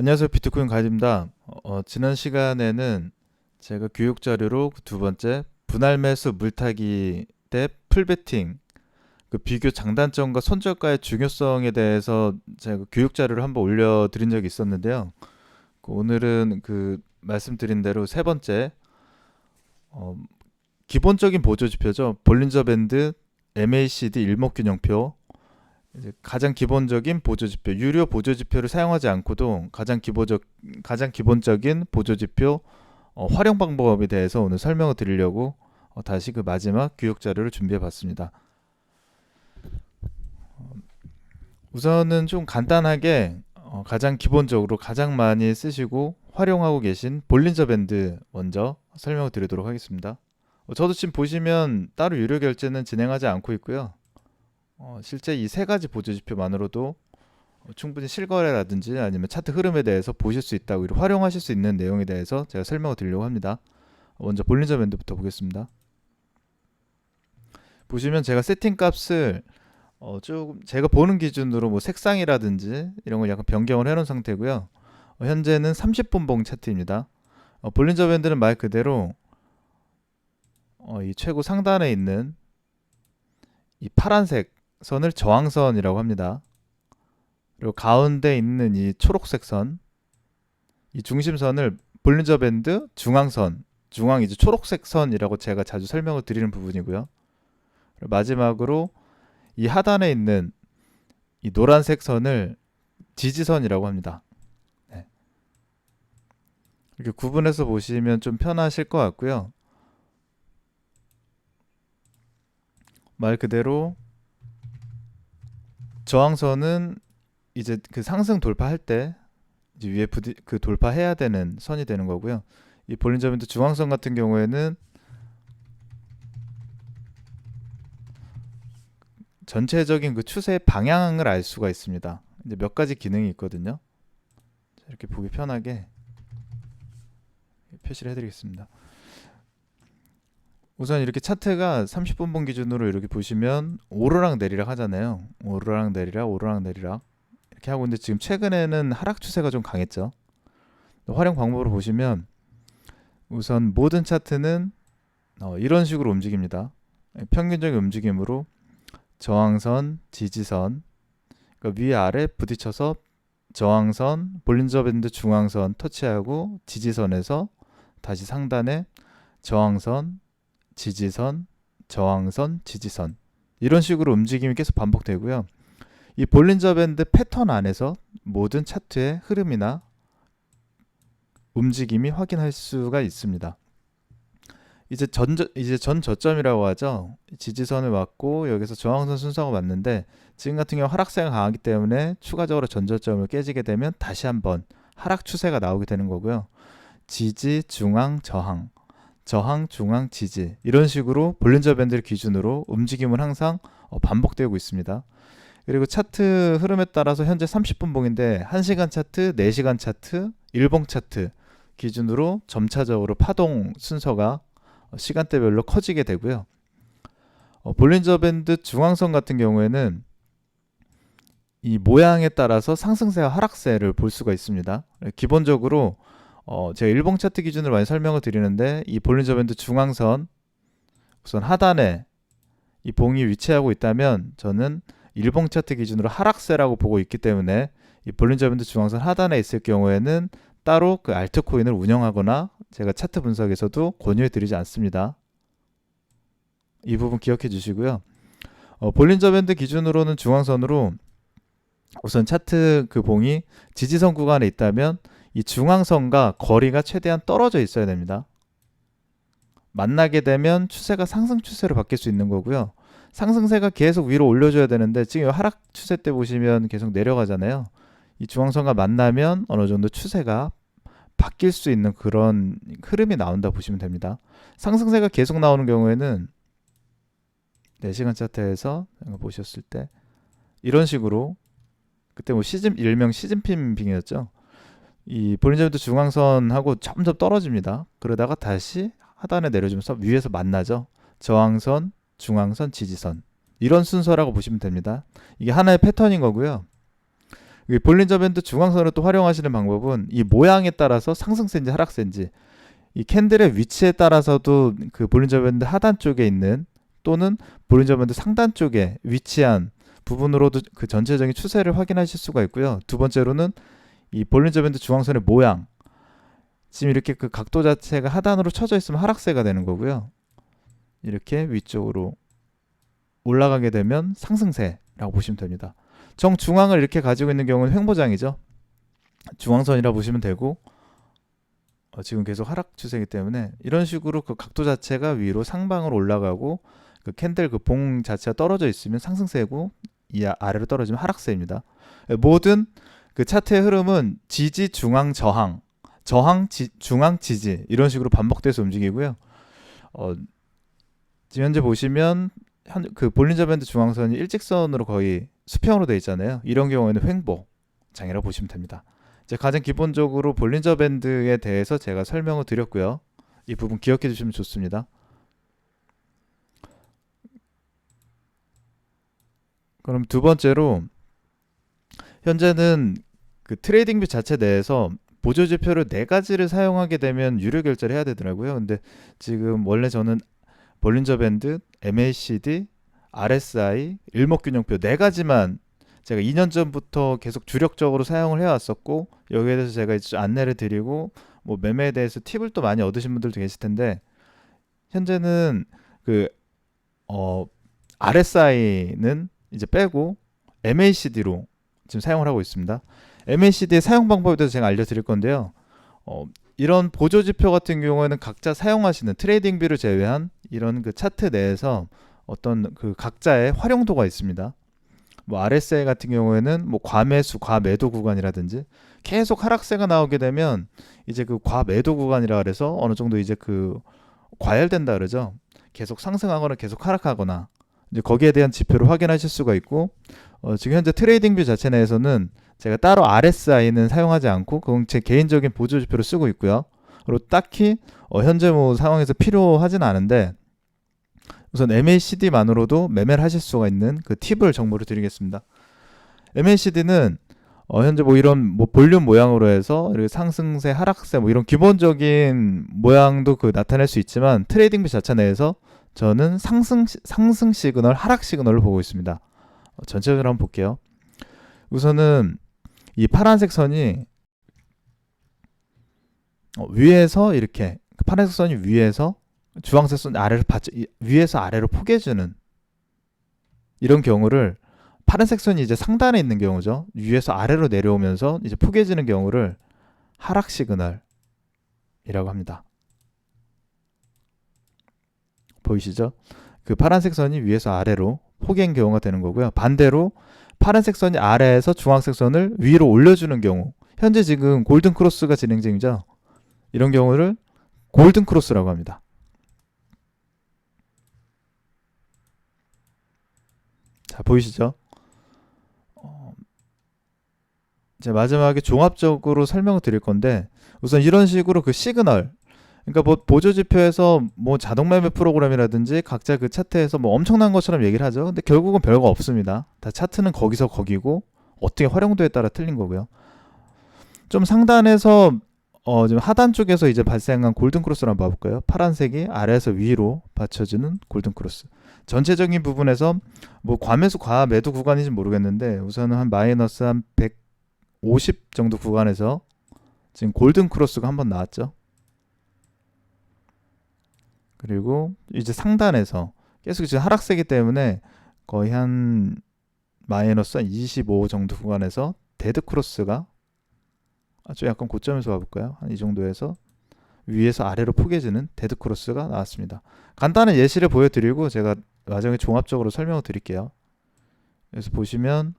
안녕하세요. 비트코인 가이드입니다. 어, 지난 시간에는 제가 교육 자료로 두 번째 분할 매수 물타기 대 풀베팅 그 비교 장단점과 손절가의 중요성에 대해서 제가 교육 자료를 한번 올려드린 적이 있었는데요. 그 오늘은 그 말씀드린 대로 세 번째 어, 기본적인 보조 지표죠. 볼린저 밴드 MACD 일목균형표 가장 기본적인 보조 지표, 유료 보조 지표를 사용하지 않고도 가장 기본적 가장 기본적인 보조 지표 어, 활용 방법에 대해서 오늘 설명을 드리려고 어, 다시 그 마지막 교육 자료를 준비해 봤습니다. 어, 우선은 좀 간단하게 어, 가장 기본적으로 가장 많이 쓰시고 활용하고 계신 볼린저 밴드 먼저 설명을 드리도록 하겠습니다. 어, 저도 지금 보시면 따로 유료 결제는 진행하지 않고 있고요. 어, 실제 이 세 가지 보조 지표만으로도 어, 충분히 실거래라든지 아니면 차트 흐름에 대해서 보실 수 있다고 활용하실 수 있는 내용에 대해서 제가 설명을 드리려고 합니다. 먼저 볼린저 밴드부터 보겠습니다. 보시면 제가 세팅 값을 어, 조금 제가 보는 기준으로 뭐 색상이라든지 이런 걸 약간 변경을 해놓은 상태고요. 어, 현재는 30분봉 차트입니다. 어, 볼린저 밴드는 말 그대로 어, 이 최고 상단에 있는 이 파란색 선을 저항선이라고 합니다. 그리고 가운데 있는 이 초록색 선, 이 중심선을 볼린저 밴드 중앙선, 중앙 이제 초록색 선이라고 제가 자주 설명을 드리는 부분이고요. 마지막으로 이 하단에 있는 이 노란색 선을 지지선이라고 합니다. 네. 이렇게 구분해서 보시면 좀 편하실 것 같고요. 말 그대로 저항선은 이제 그 상승 돌파할 때 이제 위에 부디 그 돌파해야 되는 선이 되는 거고요. 이 볼린저 밴드 중앙선 같은 경우에는 전체적인 그 추세의 방향을 알 수가 있습니다. 이제 몇 가지 기능이 있거든요. 자, 이렇게 보기 편하게 표시를 해드리겠습니다. 우선 이렇게 차트가 30분봉 기준으로 이렇게 보시면 오르락 내리락 하잖아요. 오르락 내리락, 오르락 내리락 이렇게 하고 있는데 지금 최근에는 하락 추세가 좀 강했죠. 활용 방법으로 보시면 우선 모든 차트는 어, 이런 식으로 움직입니다. 평균적인 움직임으로 저항선, 지지선, 그러니까 위 아래 부딪혀서 저항선, 볼린저 밴드 중앙선 터치하고 지지선에서 다시 상단에 저항선, 지지선, 저항선, 지지선 이런 식으로 움직임이 계속 반복되고요. 이 볼린저 밴드 패턴 안에서 모든 차트의 흐름이나 움직임이 확인할 수가 있습니다. 이제 전 이제 전 저점이라고 하죠. 지지선을 맞고 여기서 저항선 순서가 맞는데 지금 같은 경우 하락세가 강하기 때문에 추가적으로 전 저점을 깨지게 되면 다시 한번 하락 추세가 나오게 되는 거고요. 지지, 중앙, 저항, 저항, 중앙, 지지 이런 식으로 볼린저 밴드를 기준으로 움직임은 항상 어, 반복되고 있습니다. 그리고 차트 흐름에 따라서 현재 30분 봉인데 1시간 차트, 4시간 차트, 일봉 차트 기준으로 점차적으로 파동 순서가 어, 시간대별로 커지게 되고요. 어, 볼린저 밴드 중앙선 같은 경우에는 이 모양에 따라서 상승세와 하락세를 볼 수가 있습니다. 기본적으로 어, 제가 일봉 차트 기준으로 많이 설명을 드리는데 이 볼린저 밴드 중앙선 우선 하단에 이 봉이 위치하고 있다면 저는 일봉 차트 기준으로 하락세라고 보고 있기 때문에 이 볼린저 밴드 중앙선 하단에 있을 경우에는 따로 그 알트코인을 운영하거나 제가 차트 분석에서도 권유해 드리지 않습니다. 이 부분 기억해 주시고요. 어, 볼린저 밴드 기준으로는 중앙선으로 우선 차트 그 봉이 지지선 구간에 있다면 이 중앙선과 거리가 최대한 떨어져 있어야 됩니다. 만나게 되면 추세가 상승 추세로 바뀔 수 있는 거고요. 상승세가 계속 위로 올려줘야 되는데 지금 하락 추세 때 보시면 계속 내려가잖아요. 이 중앙선과 만나면 어느 정도 추세가 바뀔 수 있는 그런 흐름이 나온다 보시면 됩니다. 상승세가 계속 나오는 경우에는 4시간 차트에서 보셨을 때 이런 식으로 그때 뭐 시즌 일명 시즌 핀 빙이었죠. 이 볼린저밴드 중앙선하고 점점 떨어집니다. 그러다가 다시 하단에 내려주면서 위에서 만나죠. 저항선, 중앙선, 지지선 이런 순서라고 보시면 됩니다. 이게 하나의 패턴인 거고요. 이 볼린저 밴드 중앙선을 또 활용하시는 방법은 이 모양에 따라서 상승세인지 하락세인지 이 캔들의 위치에 따라서도 그 볼린저 밴드 하단 쪽에 있는 또는 볼린저 밴드 상단 쪽에 위치한 부분으로도 그 전체적인 추세를 확인하실 수가 있고요. 두 번째로는 이 볼린저 밴드 중앙선의 모양 지금 이렇게 그 각도 자체가 하단으로 쳐져 있으면 하락세가 되는 거고요. 이렇게 위쪽으로 올라가게 되면 상승세라고 보시면 됩니다. 정 중앙을 이렇게 가지고 있는 경우는 횡보장이죠. 중앙선이라 보시면 되고 어, 지금 계속 하락 추세이기 때문에 이런 식으로 그 각도 자체가 위로 상방으로 올라가고 그 캔들 그 봉 자체가 떨어져 있으면 상승세고 이 아- 아래로 떨어지면 하락세입니다. 예, 모든 그 차트의 흐름은 지지 중앙 저항 저항 지, 중앙 지지 이런 식으로 반복돼서 움직이고요. 어, 지금 현재 보시면 현, 그 볼린저 밴드 중앙선이 일직선으로 거의 수평으로 되어 있잖아요. 이런 경우에는 횡보 장이라고 보시면 됩니다. 이제 가장 기본적으로 볼린저 밴드에 대해서 제가 설명을 드렸고요. 이 부분 기억해 주시면 좋습니다. 그럼 두 번째로 현재는 그 트레이딩 뷰 자체 내에서 보조 지표를 네 가지를 사용하게 되면 유료 결제를 해야 되더라고요. 근데 지금 원래 저는 볼린저 밴드, MACD, RSI, 일목균형표 네 가지만 제가 2년 전부터 계속 주력적으로 사용을 해왔었고 여기에 대해서 제가 이제 안내를 드리고 뭐 매매에 대해서 팁을 또 많이 얻으신 분들도 계실 텐데 현재는 그 어, RSI는 이제 빼고 MACD로 지금 사용을 하고 있습니다. MACD의 사용 방법에 대해서 제가 알려드릴 건데요. 어, 이런 보조 지표 같은 경우에는 각자 사용하시는 트레이딩 뷰를 제외한 이런 그 차트 내에서 어떤 그 각자의 활용도가 있습니다. 뭐 RSI 같은 경우에는 뭐 과매수, 과매도 구간이라든지 계속 하락세가 나오게 되면 이제 그 과매도 구간이라 그래서 어느 정도 이제 그 과열된다 그러죠. 계속 상승하거나 계속 하락하거나 이제 거기에 대한 지표를 확인하실 수가 있고 어, 지금 현재 트레이딩 뷰 자체 내에서는 제가 따로 RSI는 사용하지 않고 그건 제 개인적인 보조 지표를 쓰고 있고요. 그리고 딱히 어, 현재 뭐 상황에서 필요하진 않은데 우선 MACD만으로도 매매를 하실 수가 있는 그 팁을 정보를 드리겠습니다. MACD는 어, 현재 뭐 이런 뭐 볼륨 모양으로 해서 상승세, 하락세 뭐 이런 기본적인 모양도 그 나타낼 수 있지만 트레이딩 뷰 자체 내에서 저는 상승 상승 시그널, 하락 시그널을 보고 있습니다. 어, 전체적으로 한번 볼게요. 우선은 이 파란색 선이 어, 위에서 이렇게 그 파란색 선이 위에서 주황색 선 아래로 받쳐 이- 위에서 아래로 포개주는 이런 경우를 파란색 선이 이제 상단에 있는 경우죠. 위에서 아래로 내려오면서 이제 포개지는 경우를 하락 시그널이라고 합니다. 보이시죠? 그 파란색 선이 위에서 아래로 포개인 경우가 되는 거고요. 반대로 파란색 선이 아래에서 주황색 선을 위로 올려주는 경우 현재 지금 골든 크로스가 진행 중이죠. 이런 경우를 골든 크로스라고 합니다. 자 보이시죠? 어, 이제 마지막에 종합적으로 설명을 드릴 건데 우선 이런 식으로 그 시그널 그러니까 뭐 보조 지표에서 뭐 자동 매매 프로그램이라든지 각자 그 차트에서 뭐 엄청난 것처럼 얘기를 하죠. 근데 결국은 별거 없습니다. 다 차트는 거기서 거기고 어떻게 활용도에 따라 틀린 거고요. 좀 상단에서 어 지금 하단 쪽에서 이제 발생한 골든 크로스를 한번 봐볼까요? 파란색이 아래에서 위로 받쳐주는 골든 크로스. 전체적인 부분에서 뭐 과매수 과매도 구간인지 모르겠는데 우선은 한 마이너스 한 150 정도 구간에서 지금 골든 크로스가 한번 나왔죠. 그리고 이제 상단에서 계속 지금 하락세기 때문에 거의 한 마이너스 한 25 정도 구간에서 데드 크로스가 아주 약간 고점에서 봐볼까요? 한 이 정도에서 위에서 아래로 포개지는 데드 크로스가 나왔습니다. 간단한 예시를 보여드리고 제가 나중에 종합적으로 설명을 드릴게요. 그래서 보시면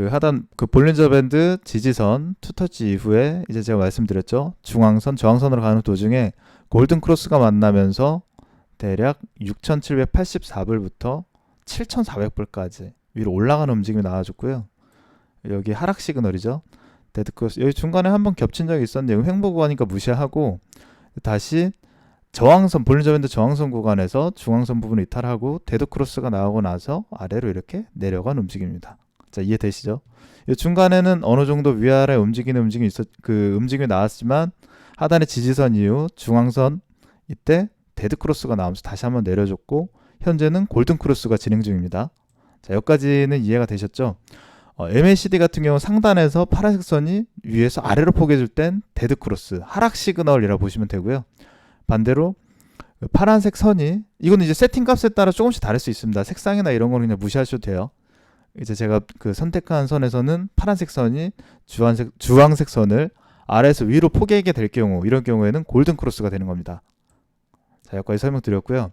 그 하단 그 볼린저 밴드 지지선 투터치 이후에 이제 제가 말씀드렸죠. 중앙선 저항선으로 가는 도중에 골든 크로스가 만나면서 대략 6,784불부터 7,400불까지 위로 올라가는 움직임이 나와줬고요. 여기 하락 시그널이죠. 데드 크로스 여기 중간에 한번 겹친 적이 있었는데 횡보 구간이니까 무시하고 다시 저항선 볼린저밴드 저항선 구간에서 중앙선 부분을 이탈하고 데드 크로스가 나오고 나서 아래로 이렇게 내려간 움직임입니다. 자 이해되시죠? 이 중간에는 어느 정도 위아래 움직이는 움직임이 있었 그 움직임이 나왔지만 하단의 지지선 이후 중앙선 이때 데드 크로스가 나오면서 다시 한번 내려줬고 현재는 골든 크로스가 진행 중입니다. 자 여기까지는 이해가 되셨죠? 어, MACD 같은 경우 상단에서 파란색 선이 위에서 아래로 포개질 땐 데드 크로스 하락 시그널이라 고 보시면 되고요. 반대로 그 파란색 선이 이거는 이제 세팅 값에 따라 조금씩 다를 수 있습니다. 색상이나 이런 거는 그냥 무시하셔도 돼요. 이제 제가 그 선택한 선에서는 파란색 선이 주황색 주황색 선을 아래에서 위로 포개게 될 경우 이런 경우에는 골든 크로스가 되는 겁니다. 자, 여기까지 설명드렸고요.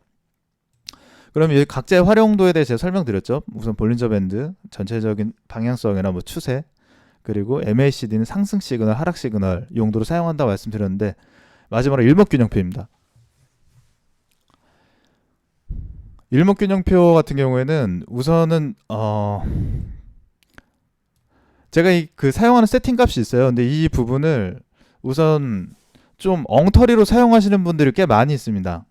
그럼 이 각자의 활용도에 대해 제가 설명드렸죠. 우선 볼린저 밴드 전체적인 방향성이나 뭐 추세 그리고 MACD는 상승 시그널, 하락 시그널 용도로 사용한다고 말씀드렸는데 마지막으로 일목균형표입니다. 일목균형표 같은 경우에는 우선은 어 제가 이 그 사용하는 세팅 값이 있어요. 근데 이 부분을 우선 좀 엉터리로 사용하시는 분들이 꽤 많이 있습니다.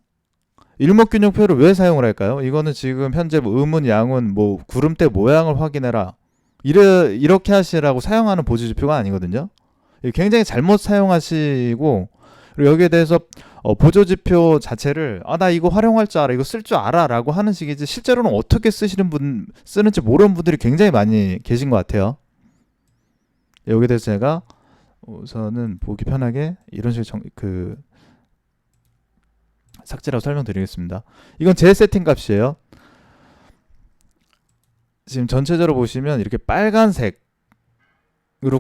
일목균형표를 왜 사용을 할까요? 이거는 지금 현재 뭐 음운, 양운, 뭐 구름대 모양을 확인해라. 이래 이렇게 하시라고 사용하는 보조지표가 아니거든요. 굉장히 잘못 사용하시고 그리고 여기에 대해서 어, 보조지표 자체를 아 나 이거 활용할 줄 알아 이거 쓸 줄 알아라고 하는 식이지 실제로는 어떻게 쓰시는 분 쓰는지 모르는 분들이 굉장히 많이 계신 것 같아요. 여기에 대해서 제가 우선은 보기 편하게 이런 식의 정, 그 삭제라고 설명드리겠습니다. 이건 제 세팅 값이에요. 지금 전체적으로 보시면 이렇게 빨간색으로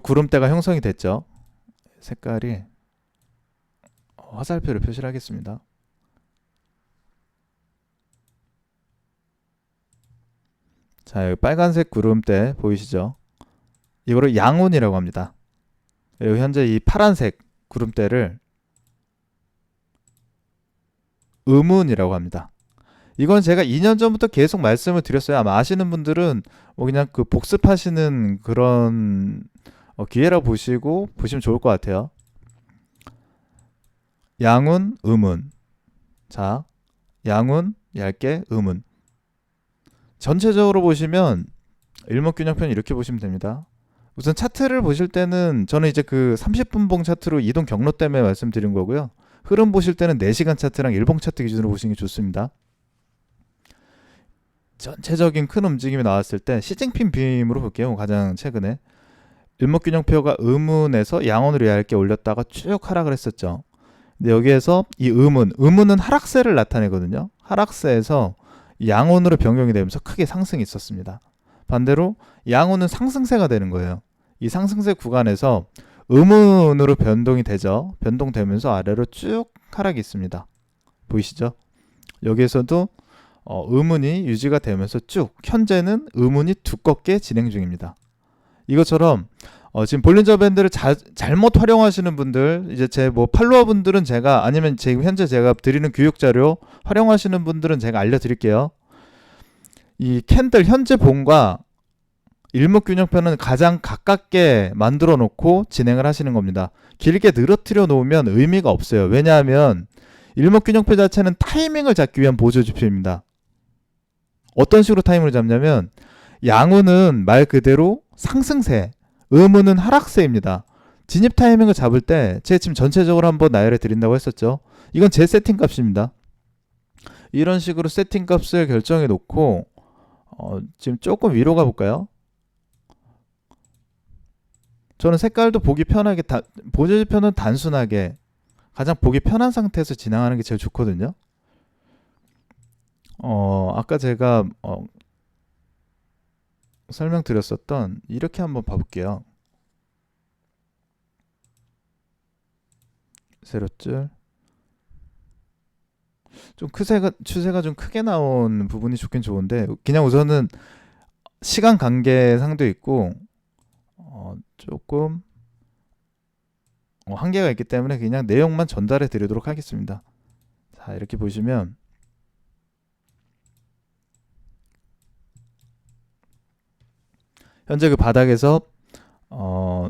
구름대가 형성이 됐죠. 색깔이 화살표를 표시를 하겠습니다. 자, 여기 빨간색 구름대 보이시죠? 이거를 양운이라고 합니다. 그리고 현재 이 파란색 구름대를 음운이라고 합니다. 이건 제가 2년 전부터 계속 말씀을 드렸어요. 아마 아시는 분들은 뭐 그냥 그 복습하시는 그런 어, 기회라고 보시고 보시면 좋을 것 같아요. 양운, 음운. 자, 양운, 얇게, 음운. 전체적으로 보시면 일목균형편 이렇게 보시면 됩니다. 우선 차트를 보실 때는 저는 이제 그 30분봉 차트로 이동 경로 때문에 말씀드린 거고요. 흐름 보실 때는 4시간 차트랑 일봉 차트 기준으로 보시는 게 좋습니다. 전체적인 큰 움직임이 나왔을 때 시징핑 빔으로 볼게요. 가장 최근에 일목균형표가 음운에서 양원으로 얇게 올렸다가 쭉 하락을 했었죠. 근데 여기에서 이 음운, 음운은 하락세를 나타내거든요. 하락세에서 양원으로 변경이 되면서 크게 상승이 있었습니다. 반대로 양운은 상승세가 되는 거예요. 이 상승세 구간에서 음운으로 변동이 되죠. 변동되면서 아래로 쭉 하락이 있습니다. 보이시죠? 여기에서도 어, 음운이 유지가 되면서 쭉 현재는 음운이 두껍게 진행 중입니다. 이것처럼 어, 지금 볼린저 밴드를 자, 잘못 활용하시는 분들 이제 제 뭐 팔로워 분들은 제가 아니면 지금 현재 제가 드리는 교육 자료 활용하시는 분들은 제가 알려드릴게요. 이 캔들 현재 본과 일목균형표는 가장 가깝게 만들어 놓고 진행을 하시는 겁니다. 길게 늘어뜨려 놓으면 의미가 없어요. 왜냐하면 일목균형표 자체는 타이밍을 잡기 위한 보조지표입니다. 어떤 식으로 타이밍을 잡냐면 양우는 말 그대로 상승세, 음우는 하락세입니다. 진입 타이밍을 잡을 때 제가 지금 전체적으로 한번 나열해 드린다고 했었죠. 이건 제 세팅 값입니다. 이런 식으로 세팅 값을 결정해 놓고 어, 지금 조금 위로 가 볼까요? 저는 색깔도 보기 편하게 다, 보조지표는 단순하게 가장 보기 편한 상태에서 진행하는 게 제일 좋거든요. 어, 아까 제가 어, 설명드렸었던 이렇게 한번 봐볼게요. 세로줄 좀 크세가 추세가 좀 크게 나온 부분이 좋긴 좋은데 그냥 우선은 시간 관계 상도 있고 어, 조금 어, 한계가 있기 때문에 그냥 내용만 전달해 드리도록 하겠습니다. 자 이렇게 보시면 현재 그 바닥에서 어,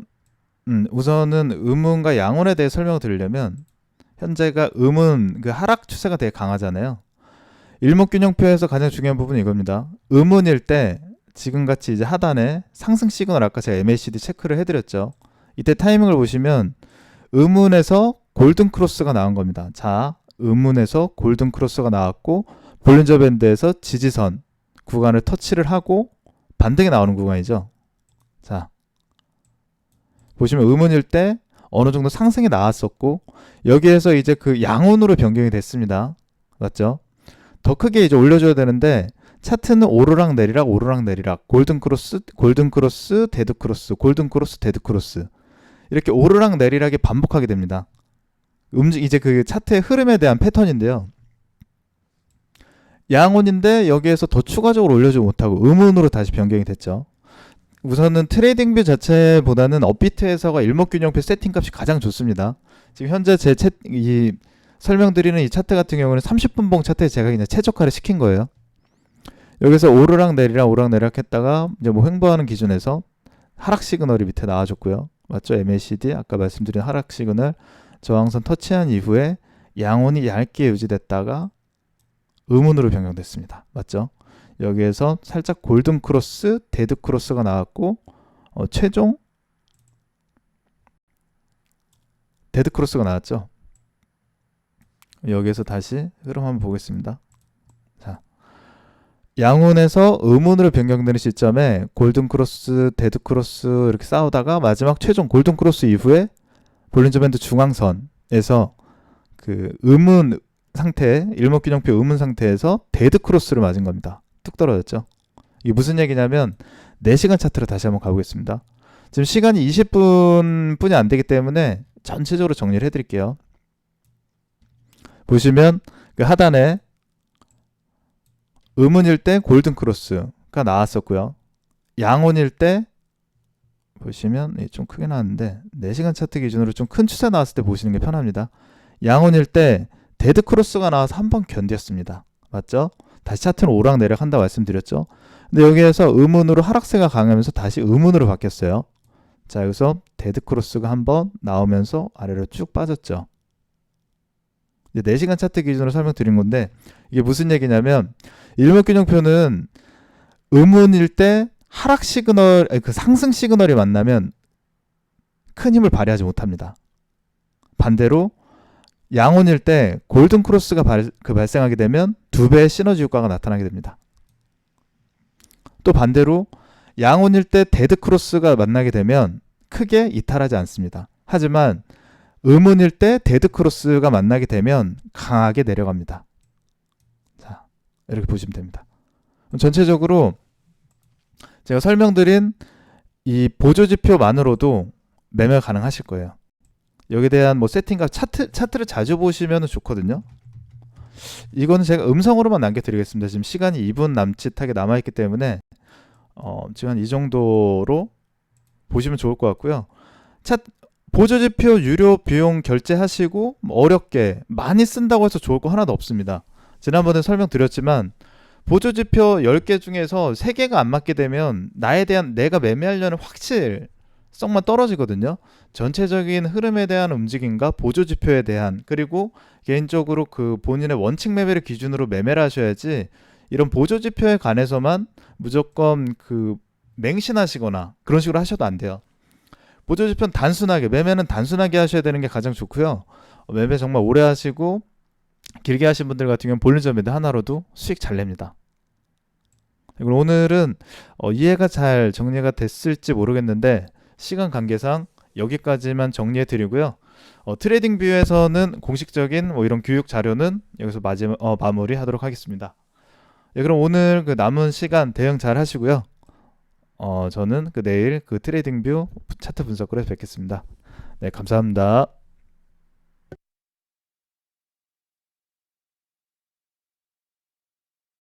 음, 우선은 음운과 양운에 대해 설명을 드리려면 현재가 음운 그 하락 추세가 되게 강하잖아요. 일목균형표에서 가장 중요한 부분이 이겁니다. 음운일 때 지금 같이 이제 하단에 상승 시그널 아까 제가 MACD 체크를 해드렸죠. 이때 타이밍을 보시면 음운에서 골든 크로스가 나온 겁니다. 자, 음운에서 골든 크로스가 나왔고 볼린저 밴드에서 지지선 구간을 터치를 하고 반등이 나오는 구간이죠. 자, 보시면 음운일 때 어느 정도 상승이 나왔었고 여기에서 이제 그 양운으로 변경이 됐습니다. 맞죠? 더 크게 이제 올려줘야 되는데 차트는 오르락 내리락 오르락 내리락 골든 크로스 골든 크로스 데드 크로스 골든 크로스 데드 크로스 이렇게 오르락 내리락이 반복하게 됩니다. 음식 이제 그 차트의 흐름에 대한 패턴인데요. 양운인데 여기에서 더 추가적으로 올려주지 못하고 음운으로 다시 변경이 됐죠. 우선은 트레이딩 뷰 자체보다는 업비트에서가 일목균형표 세팅 값이 가장 좋습니다. 지금 현재 제 채, 이 설명드리는 이 차트 같은 경우는 30분봉 차트에 제가 그냥 최적화를 시킨 거예요. 여기서 오르락 내리락 오르락 내리락 했다가 이제 뭐 횡보하는 기준에서 하락 시그널이 밑에 나와줬고요. 맞죠? MACD 아까 말씀드린 하락 시그널 저항선 터치한 이후에 양온이 얇게 유지됐다가 음운으로 변경됐습니다. 맞죠? 여기에서 살짝 골든 크로스, 데드 크로스가 나왔고 어, 최종 데드 크로스가 나왔죠. 여기에서 다시 흐름 한번 보겠습니다. 자, 양운에서 음운으로 변경되는 시점에 골든 크로스, 데드 크로스 이렇게 싸우다가 마지막 최종 골든 크로스 이후에 볼린저 밴드 중앙선에서 그 음운 상태, 일목균형표 음운 상태에서 데드 크로스를 맞은 겁니다. 뚝 떨어졌죠. 이게 무슨 얘기냐면 4시간 차트로 다시 한번 가보겠습니다. 지금 시간이 20분 뿐이 안 되기 때문에 전체적으로 정리를 해드릴게요. 보시면 그 하단에 음운일 때 골든 크로스가 나왔었고요. 양운일 때 보시면 좀 크게 나왔는데 4시간 차트 기준으로 좀 큰 추세 나왔을 때 보시는 게 편합니다. 양운일 때 데드 크로스가 나와서 한 번 견뎠습니다. 맞죠? 다시 차트는 오락내락 한다 말씀드렸죠. 근데 여기에서 음운으로 하락세가 강하면서 다시 음운으로 바뀌었어요. 자, 여기서 데드 크로스가 한 번 나오면서 아래로 쭉 빠졌죠. 이제 4시간 차트 기준으로 설명드린 건데 이게 무슨 얘기냐면 일목균형표는 음운일 때 하락 시그널, 아니, 그 상승 시그널이 만나면 큰 힘을 발휘하지 못합니다. 반대로 양온일 때 골든 크로스가 발, 그 발생하게 되면 두 배의 시너지 효과가 나타나게 됩니다. 또 반대로 양온일 때 데드 크로스가 만나게 되면 크게 이탈하지 않습니다. 하지만 음운일 때 데드 크로스가 만나게 되면 강하게 내려갑니다. 자, 이렇게 보시면 됩니다. 전체적으로 제가 설명드린 이 보조 지표만으로도 매매 가능하실 거예요. 여기에 대한 뭐 세팅과 차트 차트를 자주 보시면 좋거든요. 이거는 제가 음성으로만 남겨드리겠습니다. 지금 시간이 2분 남짓하게 남아있기 때문에 어, 지금 한 이 정도로 보시면 좋을 것 같고요. 차, 보조지표 유료 비용 결제하시고 뭐 어렵게 많이 쓴다고 해서 좋을 거 하나도 없습니다. 지난번에 설명드렸지만 보조지표 10개 중에서 3개가 안 맞게 되면 나에 대한 내가 매매하려는 확실 성만 떨어지거든요. 전체적인 흐름에 대한 움직임과 보조 지표에 대한 그리고 개인적으로 그 본인의 원칙 매매를 기준으로 매매를 하셔야지 이런 보조 지표에 관해서만 무조건 그 맹신하시거나 그런 식으로 하셔도 안 돼요. 보조 지표는 단순하게 매매는 단순하게 하셔야 되는 게 가장 좋고요. 매매 정말 오래 하시고 길게 하신 분들 같은 경우는 볼린저 매매 하나로도 수익 잘 냅니다. 그리고 오늘은 어, 이해가 잘 정리가 됐을지 모르겠는데 시간 관계상 여기까지만 정리해 드리고요. 어, 트레이딩 뷰에서는 공식적인 뭐 이런 교육 자료는 여기서 마지막 어, 마무리하도록 하겠습니다. 예, 그럼 오늘 그 남은 시간 대응 잘 하시고요. 어, 저는 그 내일 그 트레이딩 뷰 차트 분석으로 뵙겠습니다. 네, 감사합니다.